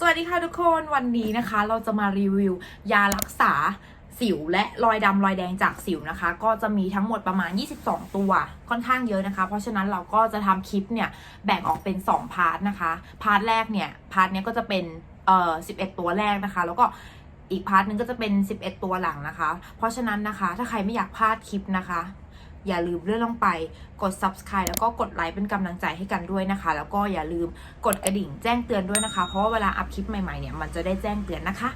สวัสดีค่ะทุกคนวันนี้นะคะ เราจะมารีวิวยารักษาสิวและรอยดำรอยแดงจากสิวนะคะ ก็จะมีทั้งหมดประมาณ 22 ตัวค่อนข้างเยอะนะคะ เพราะฉะนั้นเราก็จะทำคลิปเนี่ยแบ่งออกเป็น 2 พาร์ทนะคะ พาร์ทแรกเนี่ยพาร์ทเนี้ยก็จะเป็นเอ่อ11 ตัวแรกนะคะ แล้วก็อีกพาร์ทหนึงก็จะเป็น 11 ตัวหลังนะคะ เพราะฉะนั้นนะคะ ถ้าใครไม่อยากพลาดคลิปนะคะ อย่าลืมเลื่อนลงไปกด subscribe แล้วก็กดไลค์เป็นกำลังใจให้กันด้วยนะคะ แล้วก็อย่าลืมกดกระดิ่งแจ้งเตือนด้วยนะคะ เพราะว่าเวลาอัพคลิปใหม่ๆเนี่ยมันจะได้แจ้งเตือนนะคะ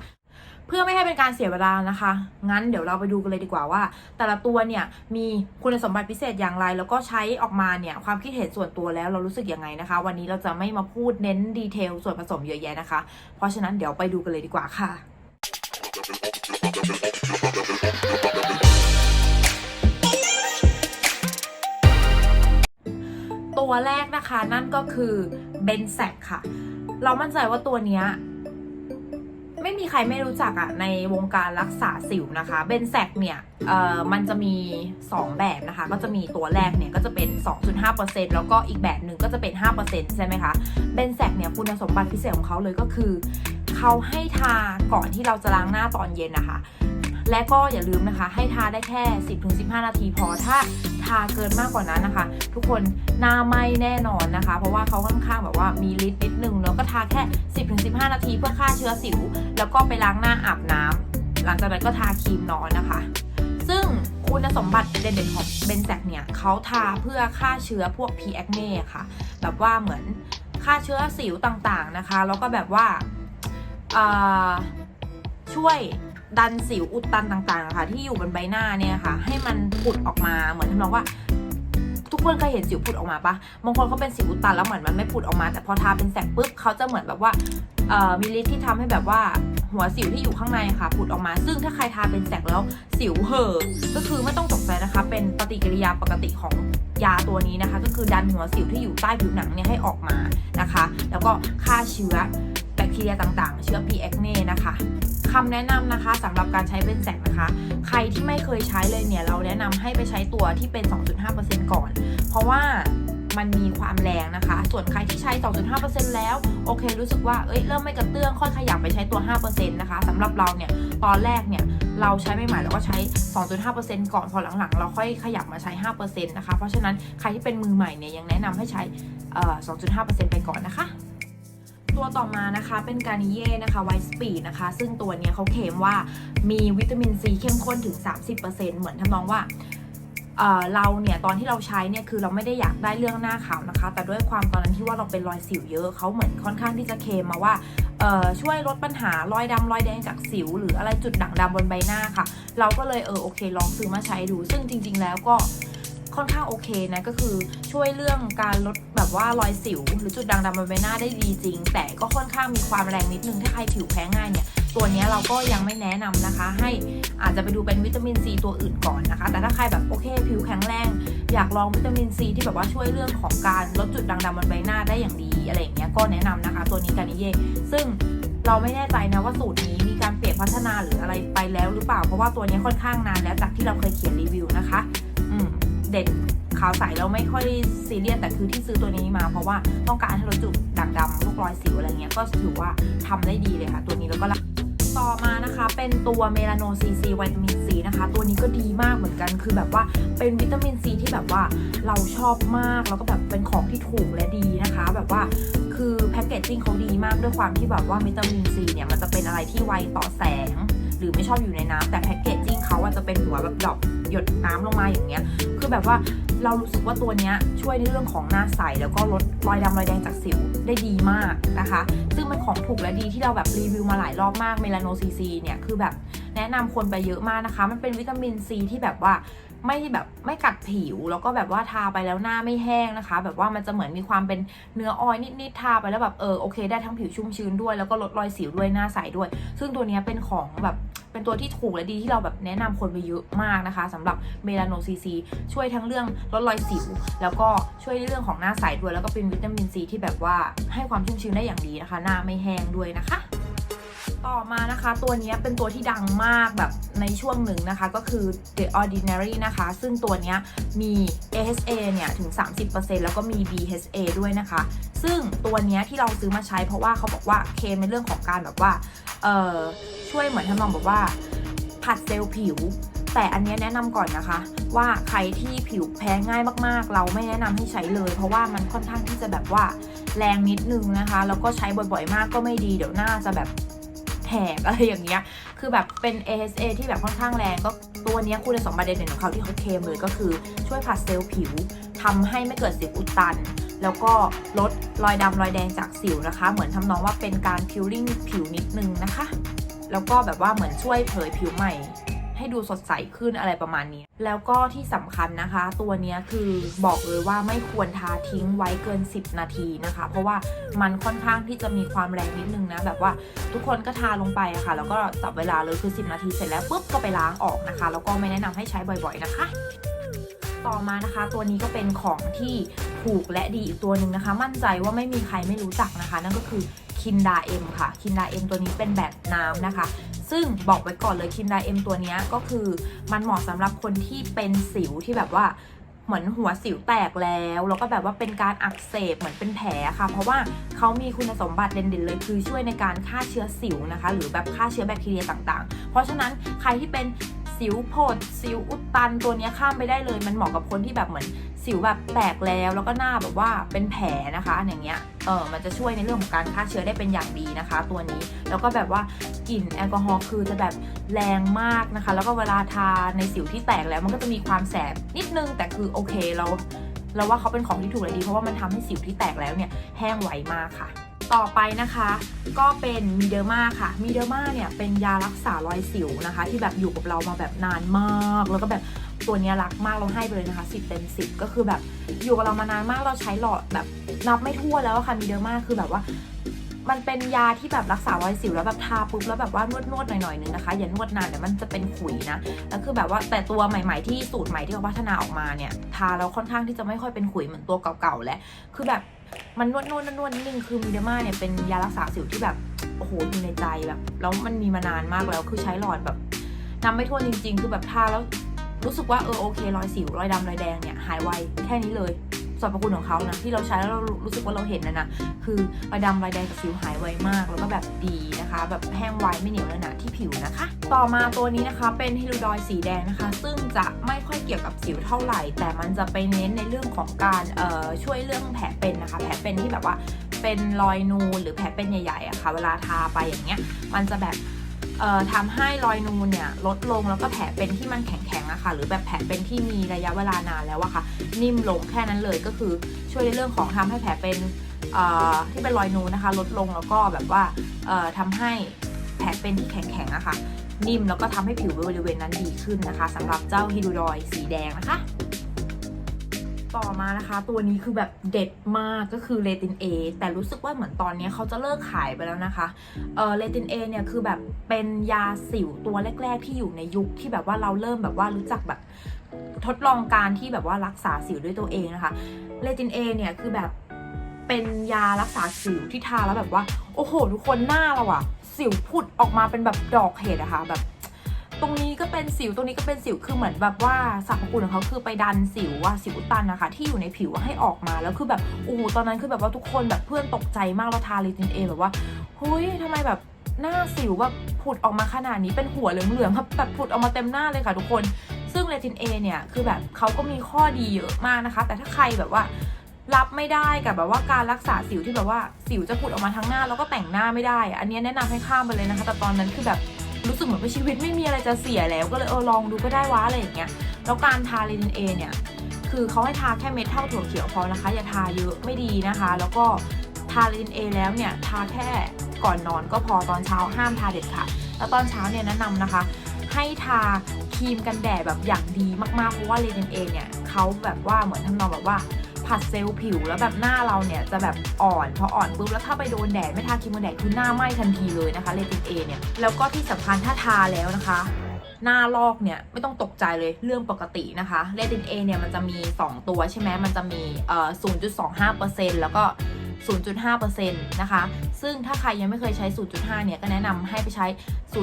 เพื่อไม่ให้เป็นการเสียเวลานะคะ งั้นเดี๋ยวเราไปดูกันเลยดีกว่าว่า แต่ละตัวเนี่ยมีคุณสมบัติพิเศษอย่างไร แล้วก็ใช้ออกมาเนี่ยความคิดเห็นส่วนตัวแล้วเรารู้สึกยังไงนะคะ วันนี้เราจะไม่มาพูดเน้นดีเทลส่วนผสมเยอะแยะนะคะ เพราะฉะนั้นเดี๋ยวไปดูกันเลยดีกว่าค่ะ ตัวแรกนะคะนั่นก็คือเบนแซกค่ะ เรามั่นใจว่าตัวเนี้ยไม่มีใครไม่รู้จักอะในวงการรักษาสิวนะคะ เบนแซกเนี่ยเอ่อมันจะมี 2 แบบนะคะ ก็จะมีตัวแรกเนี่ยก็จะเป็น 2.5%แล้วก็อีกแบบหนึ่งก็จะเป็น 5%ใช่ไหมคะ เบนแซกเนี่ยคุณสมบัติพิเศษของเขาเลยก็คือ เขาให้ทาก่อนที่เราจะล้างหน้าตอนเย็นนะคะ และก็อย่าลืมนะคะ ให้ทาได้แค่ 10-15 นาทีพอถ้าทาเกินมากกว่านั้นนะคะ ทุกคนหน้าไหม้แน่นอนนะคะ เพราะว่าเขาค่อนข้างแบบว่ามีฤทธิ์นิดนึงแล้วก็ทาแค่ 10-15 นาทีเพื่อฆ่าเชื้อสิว แล้วก็ไปล้างหน้าอาบน้ำหลังจากนั้นก็ทาครีมนอนนะคะ ซึ่งคุณสมบัติเด่นๆของเบนแซกเนี่ยเขาทาเพื่อฆ่าเชื้อพวก P. acne อะค่ะ แบบว่าเหมือนฆ่าเชื้อสิวต่างๆนะคะ แล้วก็แบบว่าช่วย ดันสิวอุดตันต่างๆค่ะ ที่อยู่บนใบหน้าเนี่ยค่ะ ให้มันปุดออกมาเหมือนทำนองว่า ทุกคนเคยเห็นสิวปุดออกมาปะบางคนเขาเป็นสิวอุดตันแล้วเหมือนมันไม่ปุดออกมา แต่พอทาเป็นแสกปุ๊บเขาจะเหมือนแบบว่ามีฤทธิ์ที่ทำให้แบบว่าหัวสิวที่อยู่ข้างในค่ะปุดออกมา ซึ่งถ้าใครทาเป็นแสกแล้วสิวเห่อก็คือไม่ต้องตกใจนะคะ เป็นปฏิกิริยาปกติของยาตัวนี้นะคะ ก็คือดันหัวสิวที่อยู่ใต้ผิวหนังเนี่ยให้ออกมานะคะ แล้วก็ฆ่าเชื้อแบคทีเรียต่างๆ เชื้อ P. e c คำแนะนำนะคะสำหรับการใช้เบนแซกนะคะ ใครที่ไม่เคยใช้เลยเนี่ยเราแนะนำให้ไปใช้ตัวที่เป็น 2.5%ก่อน เพราะว่ามันมีความแรงนะคะ ส่วนใครที่ใช้ 2.5%แล้ว โอเค รู้สึกว่า เอ้ย เริ่มไม่กระเตื้องค่อยขยับไปใช้ตัว 5%นะคะสำหรับเราเนี่ย ตอนแรกเนี่ย เราใช้ไม่ใหม่เราก็ใช้ 2.5%ก่อน พอหลังๆ เราค่อยขยับมาใช้ 5%นะคะ เพราะฉะนั้นใครที่เป็นมือใหม่เนี่ย ยังแนะนำให้ใช้ 2.5%ไปก่อนนะคะ ตัวต่อมานะคะ เป็นการนิเย่นะคะไวสปีดนะคะ ซึ่งตัวนี้เขาเคลมว่ามีวิตามินซีเข้มข้นถึง 30%เหมือนทำนองว่าเราเนี่ยตอนที่เราใช้เนี่ยคือเราไม่ได้อยากได้เรื่องหน้าขาวนะคะ แต่ด้วยความตอนนั้นที่ว่าเราเป็นรอยสิวเยอะเขาเหมือนค่อนข้างที่จะเคมมาว่าช่วยลดปัญหารอยดำรอยแดงจากสิว หรืออะไรจุดด่างดำบนใบหน้าค่ะ เราก็เลยเออโอเค ลองซื้อมาใช้ดู ซึ่งจริง ๆ แล้วก็ ค่อนข้างโอเคนะก็คือช่วยเรื่องการลดแบบว่ารอยสิว หรือจุดด่างดำบนใบหน้าได้ดีจริง แต่ก็ค่อนข้างมีความแรงนิดนึงถ้าใครผิวแพ้ง่ายเนี่ยตัวนี้เราก็ยังไม่แนะนำนะคะ ให้อาจจะไปดูเป็นวิตามินซีตัวอื่นก่อนนะคะ แต่ถ้าใครแบบโอเค ผิวแข็งแรง อยากลองวิตามินซีที่แบบว่าช่วยเรื่องของการลดจุดด่างดำบนใบหน้าได้อย่างดีอะไรอย่างเงี้ยก็แนะนำนะคะ ตัวนี้กานิเย่ซึ่งเราไม่แน่ใจนะว่าสูตรนี้มีการเปลี่ยนพัฒนาหรืออะไรไปแล้วหรือเปล่าเพราะว่าตัวนี้ค่อนข้างนานแล้วจากที่เราเคยเขียนรีวิวนะคะ เด่นขาวใสเราไม่ค่อยซีเรียสแต่คือที่ซื้อตัวนี้มาเพราะว่าต้องการให้ลดจุดด่างดำพวกรอยสิวอะไรเงี้ยก็ถือว่าทำได้ดีเลยค่ะ ตัวนี้แล้วก็ต่อมานะคะเป็นตัวเมลานซีซีวิตามินซีนะคะ ตัวนี้ก็ดีมากเหมือนกันคือแบบว่าเป็นวิตามินซีที่แบบว่าเราชอบมากแล้วก็แบบเป็นของที่ถูกและดีนะคะ แบบว่าคือแพคเกจจิ้งเขาดีมากด้วยความที่แบบว่าวิตามินซีเนี่ยมันจะเป็นอะไรที่ไวต่อแสง หรือไม่ชอบอยู่ในน้ำแต่แพคเกจจิ้งเขาอะจะเป็นหัวแบบดรอปหยดน้ำลงมาอย่างเงี้ย คือแบบว่าเรารู้สึกว่าตัวเนี้ยช่วยในเรื่องของหน้าใส แล้วก็ลดรอยดำรอยแดงจากสิวได้ดีมากนะคะ ซึ่งมันของถูกและดีที่เราแบบรีวิวมาหลายรอบมากเมลาโนซีซีเนี่ยคือแบบแนะนำคนไปเยอะมากนะคะ มันเป็นวิตามินซีที่แบบว่าไม่แบบไม่กัดผิวแล้วก็แบบว่าทาไปแล้วหน้าไม่แห้งนะคะ แบบว่ามันจะเหมือนมีความเป็นเนื้อออยนิดๆทาไปแล้วแบบเออโอเค ได้ทั้งผิวชุ่มชื้นด้วยแล้วก็ลดรอยสิวด้วยหน้าใสด้วย ซึ่งตัวนี้เป็นของแบบ เป็นตัวที่ถูกและดีที่เราแบบแนะนำคนไปเยอะมากนะคะสำหรับเมลาโนซีซีช่วยทั้งเรื่องลดรอยสิว แล้วก็ช่วยในเรื่องของหน้าใสด้วย แล้วก็เป็นวิตามินซีที่แบบว่าให้ความชุ่มชื้นได้อย่างดีนะคะ หน้าไม่แห้งด้วยนะคะต่อมานะคะตัวนี้เป็นตัวที่ดังมากแบบในช่วงหนึ่งนะคะก็คือ The Ordinary นะคะ ซึ่งตัวนี้มี AHA เนี่ยถึง 30%แล้วก็มี BHA ด้วยนะคะ ซึ่งตัวนี้ที่เราซื้อมาใช้เพราะว่าเขาบอกว่าเคมในเรื่องของการแบบว่าเออ ช่วยเหมือนทำนองแบบว่าผัดเซลล์ผิว แต่อันนี้แนะนำก่อนนะคะ ว่าใครที่ผิวแพ้ง่ายมากๆ เราไม่แนะนำให้ใช้เลย เพราะว่ามันค่อนข้างที่จะแบบว่าแรงนิดนึงนะคะ แล้วก็ใช้บ่อยๆ มากก็ไม่ดีเดี๋ยวหน้าจะแบบแหกอะไรอย่างเงี้ย คือแบบเป็น AHA ที่แบบค่อนข้างแรงก็ตัวนี้คุณสมบัติเด่นของเขาที่เขาเคมเลยก็คือช่วยผัดเซลล์ผิวทำให้ไม่เกิดสิวอุดตัน แล้วก็ลดรอยดำรอยแดงจากสิวนะคะ เหมือนทำนองว่าเป็นการพิลลิ่งผิวนิดนึงนะคะ แล้วก็แบบว่าเหมือนช่วยเผยผิวใหม่ ให้ดูสดใสขึ้นอะไรประมาณนี้ แล้วก็ที่สำคัญนะคะ ตัวนี้คือบอกเลยว่าไม่ควรทาทิ้งไว้เกิน 10 นาทีนะคะ เพราะว่ามันค่อนข้างที่จะมีความแรงนิดนึงนะแบบว่าทุกคนก็ทาลงไปะค่ะ แล้วก็จับเวลาเลยคือ 10 นาทีเสร็จแล้วปุ๊บก็ไปล้างออกนะคะ แล้วก็ไม่แนะนำให้ใช้บ่อยๆนะคะต่อมานะคะ ตัวนี้ก็เป็นของที่ถูกและดีอีกตัวหนึ่งนะคะ มั่นใจว่าไม่มีใครไม่รู้จักนะคะ นั่นก็คือ คินดาเอ็มค่ะคินดาเอ็มตัวนี้เป็นแบบน้ำนะคะ ซึ่งบอกไว้ก่อนเลยคินดาเอ็มตัวนี้ก็คือมันเหมาะสำหรับคนที่เป็นสิวที่แบบว่าเหมือนหัวสิวแตกแล้ว แล้วก็แบบว่าเป็นการอักเสบเหมือนเป็นแผลค่ะ เพราะว่าเขามีคุณสมบัติเด่นๆเลย คือช่วยในการฆ่าเชื้อสิวนะคะ หรือแบบฆ่าเชื้อแบคทีเรียต่างๆ เพราะฉะนั้นใครที่เป็น สิวโผด สิวอุดตันตัวนี้ข้ามไปได้เลย มันเหมาะกับคนที่แบบเหมือนสิวแบบแตกแล้วแล้วก็หน้าแบบว่าเป็นแผลนะคะอย่างเงี้ยเออมันจะช่วยในเรื่องของการฆ่าเชื้อได้เป็นอย่างดีนะคะ ตัวนี้แล้วก็แบบว่ากลิ่นแอลกอฮอล์คือจะแบบแรงมากนะคะ แล้วก็เวลาทาในสิวที่แตกแล้วมันก็จะมีความแสบนิดนึงแต่คือโอเคเราเราว่าเขาเป็นของที่ถูกเลยดีเพราะว่ามันทำให้สิวที่แตกแล้วเนี่ยแห้งไวมากค่ะ ต่อไปนะคะ ก็เป็นมีเดอร์มาค่ะมีเดอร์มาเนี่ยเป็นยารักษารอยสิวนะคะ ที่แบบอยู่กับเรามาแบบนานมาก แล้วก็แบบตัวนี้รักมากเราให้ไปเลยนะคะ10เต็ม10ก็คือแบบอยู่กับเรามานานมากเราใช้หลอดแบบนับไม่ทั่วแล้วค่ะมีเดอร์มาคือแบบว่ามันเป็นยาที่แบบรักษารอยสิวแล้วแบบทาปุ๊บแล้วแบบว่านวดนวดหน่อยๆนึงนะคะอย่านวดนานเดี๋ยวมันจะเป็นขุยนะแล้วคือแบบว่าแต่ตัวใหม่ ๆ ที่สูตรใหม่ที่เขาพัฒนาออกมาเนี่ยทาแล้วค่อนข้างที่จะไม่ค่อยเป็นขุยเหมือนตัวเก่าๆแล้วคือแบบ มันนวดนวดนวดนิดนึงคือมีเดอร์มาเนี่ยเป็นยารักษาสิวที่แบบโอ้โหอยู่ในใจแบบแล้วมันมีมานานมากแล้วคือใช้หลอดแบบนำไม่ทั่วนจริง ๆ คือแบบทาแล้วรู้สึกว่าเออโอเครอยสิวรอยดำรอยแดงเนี่ยหายไวแค่นี้เลย สรรพคุณของเขานะที่เราใช้แล้วเรารู้สึกว่าเราเห็นนะนะคือรอยดำรอยแดงกับสิวหายไวมากแล้วก็แบบดีนะคะ แบบแห้งไวไม่เหนียวเนอะหนะที่ผิวนะคะ ต่อมาตัวนี้นะคะเป็นฮิลูดอยสีแดงนะคะ ซึ่งจะไม่ค่อยเกี่ยวกับสิวเท่าไหร่ แต่มันจะไปเน้นในเรื่องของการเอ่อช่วยเรื่องแผลเป็นนะคะ แผลเป็นที่แบบว่าเป็นรอยนูนหรือแผลเป็นใหญ่ๆอะค่ะ เวลาทาไปอย่างเงี้ย มันจะแบบ ทำให้รอยนูนเนี่ยลดลงแล้วก็แผลเป็นที่มันแข็งๆอะค่ะหรือแบบแผลเป็นที่มีระยะเวลานานแล้วอะค่ะ นิ่มลงแค่นั้นเลยก็คือช่วยในเรื่องของทำให้แผลเป็นที่เป็นรอยนูนนะคะ ลดลงแล้วก็แบบว่าเอ่อทำให้แผลเป็นที่แข็งๆอะค่ะนิ่มแล้วก็ทำให้ผิวบริเวณนั้นดีขึ้นนะคะสำหรับเจ้าฮิดูดอยสีแดงนะคะ ต่อมานะคะ ตัวนี้คือแบบเด็ดมากก็คือเลติน A แต่รู้สึกว่าเหมือนตอนนี้เขาจะเลิกขายไปแล้วนะคะเออเลติน A เนี่ยคือแบบเป็นยาสิวตัวแรก ๆ ที่อยู่ในยุคที่แบบว่าเราเริ่มแบบว่ารู้จักแบบทดลองการที่แบบว่ารักษาสิวด้วยตัวเองนะคะเลติน A เนี่ยคือแบบเป็นยารักษาสิวที่ทาแล้วแบบว่า โอ้โห ทุกคนหน้าเราอะสิวผุดออกมาเป็นแบบดอกเห็ดอะค่ะแบบ ตรงนี้ก็เป็นสิวตรงนี้ก็เป็นสิวคือเหมือนแบบว่าสรรพคุณของเขาคือไปดันสิวว่าสิวตันนะคะ ที่อยู่ในผิวให้ออกมาแล้วคือแบบโอ้ตอนนั้นคือแบบว่าทุกคนแบบเพื่อนตกใจมากเราทาลิตินเอแบบว่าเฮ้ยทำไมแบบหน้าสิวแบบผุดออกมาขนาดนี้เป็นหัวเหลืองๆครับแบบผุดออกมาเต็มหน้าเลยค่ะทุกคน ซึ่งเลตินเอเนี่ยคือแบบเขาก็มีข้อดีเยอะมากนะคะ แต่ถ้าใครแบบว่ารับไม่ได้กับแบบว่าการรักษาสิวที่แบบว่าสิวจะผุดออกมาทั้งหน้าแล้วก็แต่งหน้าไม่ได้ อันนี้แนะนำให้ข้ามไปเลยนะคะ แต่ตอนนั้นคือแบบ รู้สึกเหมือนว่าชีวิตไม่มีอะไรจะเสียแล้วก็เลยเออลองดูก็ได้วะอะไรอย่างเงี้ยแล้วการทาลินเอเนี่ยคือเขาให้ทาแค่เม็ดเท่าถั่วเขียวพอนะคะ อย่าทาเยอะไม่ดีนะคะ แล้วก็ทาลินเอแล้วเนี่ยทาแค่ก่อนนอนก็พอตอนเช้าห้ามทาเด็ดขาดแล้วตอนเช้าเนี่ยแนะนำนะคะ ให้ทาครีมกันแดดแบบอย่างดีมากๆเพราะว่าเลตินเอเนี่ยเขาแบบว่าเหมือนทำนองแบบว่า ผัดเซลล์ผิวแล้วแบบหน้าเราเนี่ยจะแบบอ่อนพออ่อนปุ๊บแล้วถ้าไปโดนแดดไม่ทาครีมกันแดดคือหน้าไหม้ทันทีเลยนะคะเลตินเอเนี่ยแล้วก็ที่สำคัญถ้าทาแล้วนะคะ หน้าลอกเนี่ยไม่ต้องตกใจเลยเรื่องปกตินะคะเลตินเอเนี่ยมันจะมี 2 ตัวใช่ไหมมันจะมีเอ่อ0.25%แล้วก็0.5%นะคะ ซึ่งถ้าใครยังไม่เคยใช้ 0.5 เนี่ย ก็แนะนำให้ไปใช้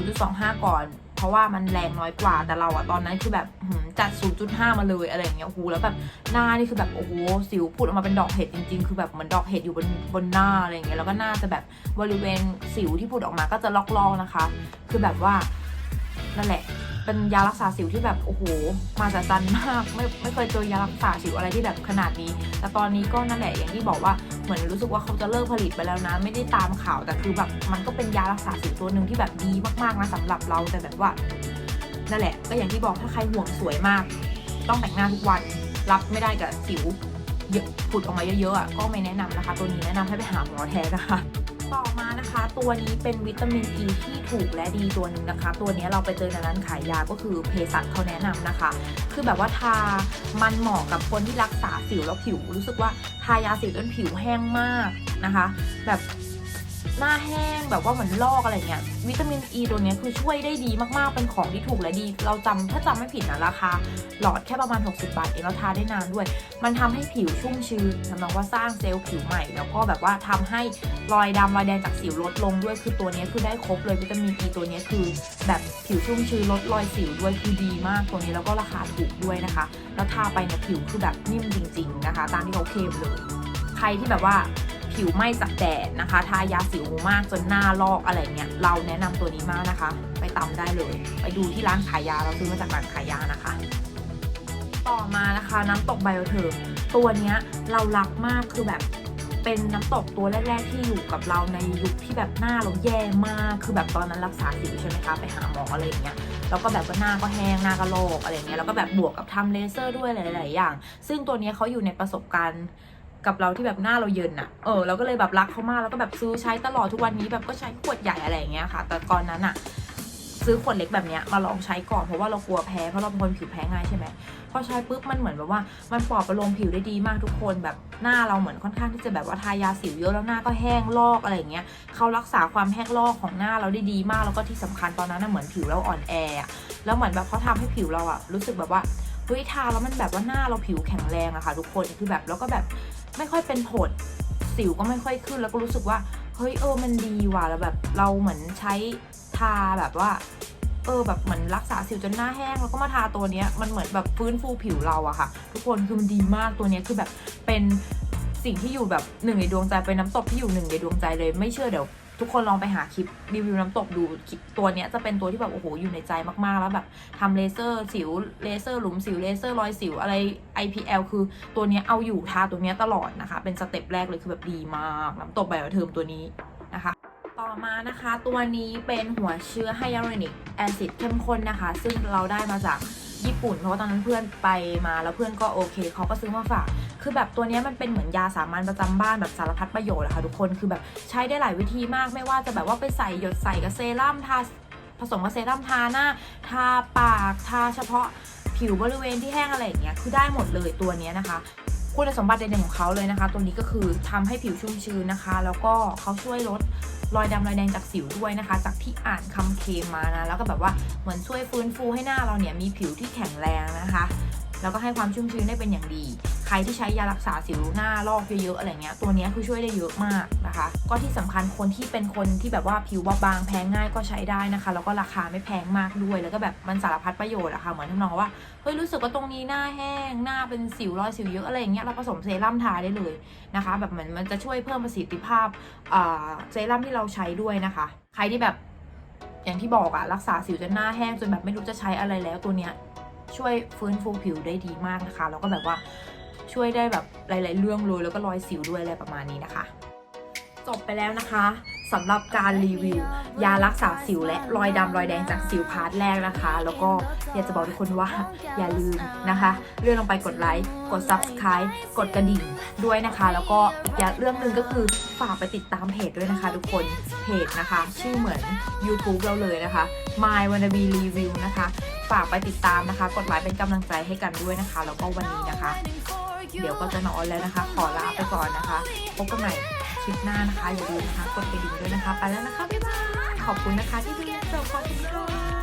0.25 ก่อน เพราะว่ามันแรงน้อยกว่าแต่เราอะตอนนั้นคือแบบจัด 0.5 มาเลยอะไรอย่างเงี้ยฮู้แล้วแบบหน้านี่คือแบบโอ้โหสิวพูดออกมาเป็นดอกเห็ดจริงๆ คือแบบเหมือนดอกเห็ดอยู่บนบนหน้าอะไรอย่างเงี้ยแล้วก็หน้าจะแบบบริเวณสิวที่พูดออกมาก็จะลอกๆนะคะ คือแบบว่านั่นแหละ เป็นยารักษาสิวที่แบบโอ้โหมาจัดจันมากไม่ไม่เคยเจอยารักษาสิวอะไรที่แบบขนาดนี้ แต่ตอนนี้ก็นั่นแหละอย่างที่บอกว่าเหมือนรู้สึกว่าเขาจะเลิกผลิตไปแล้วนะ ไม่ได้ตามข่าวแต่คือแบบมันก็เป็นยารักษาสิวตัวหนึ่งที่แบบดีมากๆนะสำหรับเราแต่แบบว่านั่นแหละ ก็อย่างที่บอกถ้าใครห่วงสวยมาก ต้องแต่งหน้าทุกวันรับไม่ได้กับสิวเยอะผุดออกมาเยอะๆอะก็ไม่แนะนำนะคะ ตัวนี้แนะนำให้ไปหาหมอแทนนะคะ ต่อมานะคะ ตัวนี้เป็นวิตามินอ e ีที่ถูกและดีตัวหนึ่งนะคะ ตัวนี้เราไปเจอในร้านขายยาก็คือเภสัชเขาแนะนำนะคะ คือแบบว่าทามันเหมาะกับคนที่รักษาสิวแล้วผิว รู้สึกว่าทายาสิวจนผิวแห้งมากนะคะ แบบ หน้าแห้งแบบว่าเหมือนลอกอะไรเงี้ยวิตามินอ e ีตัวนี้คือช่วยได้ดีมากๆเป็นของที่ถูกและดี เราจำถ้าจำไม่ผิดนะราคา หลอดแค่ประมาณ 60 บาทเองเราทาได้นานด้วย มันทำให้ผิวชุ่มชื้นทำนองว่าสร้างเซลล์ผิวใหม่ แล้วก็แบบว่าทำให้รอยดำรอยแดงจากสิวลดลงด้วยคือตัวนี้คือได้ครบเลยวิตามินอ e ีตัวนี้คือ แบบผิวชุ่มชื้นลดรอยสิวด้วยคือดีมากตัวนี้แล้วก็ราคาถูกด้วยนะคะ แล้วทาไปเนี่ยผิวคือแบบนิ่มจริง ๆ นะคะ ตามที่เขาเคลมเลย ใครที่แบบว่า ผิวไหม้จากแดดนะคะทายาสิวมากจนหน้าลอกอะไรเงี้ยเราแนะนำตัวนี้มากนะคะ ไปตำได้เลย ไปดูที่ร้านขายยาเราซื้อมาจากร้านขายยานะคะ ต่อมานะคะน้ำตกไบโอเทอร์ตัวเนี้ยเรารักมากคือแบบเป็นน้ำตกตัวแรก ๆ ที่อยู่กับเราในยุคที่แบบหน้าเราแย่มาก คือแบบตอนนั้นรักษาสิวใช่ไหมคะ ไปหาหมออะไรอย่างเงี้ย แล้วก็แบบว่าหน้าก็แห้ง หน้าก็โลกอะไรเงี้ย แล้วก็แบบบวกกับทำเลเซอร์ด้วยหลาย ๆ อย่าง ซึ่งตัวนี้เขาอยู่ในประสบการณ์ กับเราที่แบบหน้าเราเยินอะเออเราก็เลยแบบรักเขามากแล้วก็แบบซื้อใช้ตลอดทุกวันนี้แบบก็ใช้ขวดใหญ่อะไรอย่างเงี้ยค่ะ แต่ก่อนนั้นอะซื้อขวดเล็กแบบเนี้ยมาลองใช้ก่อนเพราะว่าเรากลัวแพ้เพราะเราเป็นคนผิวแพ้ง่ายใช่ไหมพอใช้ปุ๊บมันเหมือนแบบว่ามันปลอบประโลมผิวได้ดีมากทุกคนแบบหน้าเราเหมือนค่อนข้างที่จะแบบว่าทายาสิวเยอะแล้วหน้าก็แห้งลอกอะไรอย่างเงี้ยเขารักษาความแห้งลอกของหน้าเราได้ดีมากแล้วก็ที่สำคัญตอนนั้นน่ะเหมือนผิวเราอ่อนแอแล้วเหมือนแบบเขาทำให้ผิวเราอะรู้สึกแบบว่าเฮ้ยทาแล้วมันแบบว่าหน้าเราผิวแข็งแรงอะค่ะทุกคนคือแบบแล้วก็แบบ ไม่ค่อยเป็นผดสิวก็ไม่ค่อยขึ้นแล้วก็รู้สึกว่า เฮ้ยเออมันดีว่ะแล้วแบบเราเหมือนใช้ทาแบบว่า เออแบบเหมือนรักษาสิวจนหน้าแห้งแล้วก็มาทาตัวเนี้ยมันเหมือนแบบฟื้นฟูผิวเราอะค่ะ ทุกคนคือมันดีมากตัวเนี้ยคือแบบเป็นสิ่งที่อยู่แบบหนึ่งในดวงใจเป็นน้ำตกที่อยู่หนึ่งในดวงใจเลยไม่เชื่อเดี๋ยว ทุกคนลองไปหาคลิปรีวิวน้ำตกดูตัวเนี้ยจะเป็นตัวที่แบบโอ้โหอยู่ในใจมากๆ แล้วแบบทำเลเซอร์สิวเลเซอร์หลุมสิวเลเซอร์รอยสิวอะไร IPL คือตัวเนี้ยเอาอยู่ทาตัวเนี้ยตลอดนะคะ เป็นสเต็ปแรกเลยคือแบบดีมาก น้ำตกไบโอเทอร์มตัวนี้นะคะต่อมานะคะตัวนี้เป็นหัวเชื้อไฮยาลูรอนิกแอซิดเข้มข้นนะคะ ซึ่งเราได้มาจาก ญี่ปุ่น เพราะว่าตอนนั้นเพื่อนไปมาแล้วเพื่อนก็โอเค เขาก็ซื้อมาฝาก คือแบบตัวนี้มันเป็นเหมือนยาสามัญประจำบ้านแบบสารพัดประโยชน์อะค่ะทุกคน คือแบบใช้ได้หลายวิธีมาก ไม่ว่าจะแบบว่าไปใส่หยดใส่กับเซรั่มทาผสมกับเซรั่มทาหน้า ทาปาก ทาเฉพาะผิวบริเวณที่แห้งอะไรอย่างเงี้ย คือได้หมดเลยตัวนี้นะคะ คุณสมบัติเด่นๆของเขาเลยนะคะ ตัวนี้ก็คือทำให้ผิวชุ่มชื้นนะคะ แล้วก็เขาช่วยลดรอยดำรอยแดงจากสิวด้วยนะคะ จากที่อ่านคำเคลมมานะ แล้วก็แบบว่าเหมือนช่วยฟื้นฟูให้หน้าเราเนี่ยมีผิวที่แข็งแรงนะคะ แล้วก็ให้ความชุ่มชื้นได้เป็นอย่างดี ใครที่ใช้ยารักษาสิวหน้าลอกเยอะๆอะไรเงี้ยตัวนี้คือช่วยได้เยอะมากนะคะ ก็ที่สำคัญคนที่เป็นคนที่แบบว่าผิวบอบางแพ้ง่ายก็ใช้ได้นะคะแล้วก็ราคาไม่แพงมากด้วยแล้วก็แบบมันสารพัดประโยชน์อะค่ะเหมือนทำนองว่าเฮ้ยรู้สึกว่าตรงนี้หน้าแห้งหน้าเป็นสิวรอยสิวเยอะอะไรอย่างเงี้ยเราผสมเซรั่มทาได้เลยนะคะ แบบเหมือนมันจะช่วยเพิ่มประสิทธิภาพเซรั่มที่เราใช้ด้วยนะคะ ใครที่แบบอย่างที่บอกอะรักษาสิวจนหน้าแห้งจนแบบไม่รู้จะใช้อะไรแล้วตัวเนี้ยช่วยฟื้นฟูผิวได้ดีมากนะคะ แล้วก็แบบว่า ช่วยได้แบบหลาย ๆ เรื่องเลยแล้วก็รอยสิวด้วยอะไรประมาณนี้นะคะ จบไปแล้วนะคะสำหรับการรีวิว ยารักษาสิวและรอยดำรอยแดงจากสิวพาร์ทแรกนะคะ แล้วก็อยากจะบอกทุกคนว่าอย่าลืมนะคะเลื่อนลงไปกดไลค์กด subscribe กดกระดิ่งด้วยนะคะ แล้วก็อีกอย่างเรื่องหนึ่งก็คือฝากไปติดตามเพจด้วยนะคะ ทุกคนเพจนะคะ ชื่อเหมือน YouTube เราเลยนะคะ My Wanna Be Review นะคะ ฝากไปติดตามนะคะ กดไลค์เป็นกำลังใจให้กันด้วยนะคะ แล้วก็วันนี้นะคะ เดี๋ยวก็จะนอนแล้วนะคะ ขอลาไปก่อนนะคะ พบกันใหม่คลิปหน้านะคะอย่าลืมนะคะกดกระดิ่งด้วยนะคะ ไปแล้วนะคะบ๊ายบายขอบคุณนะคะที่ดูจบขอบคุณค่ะ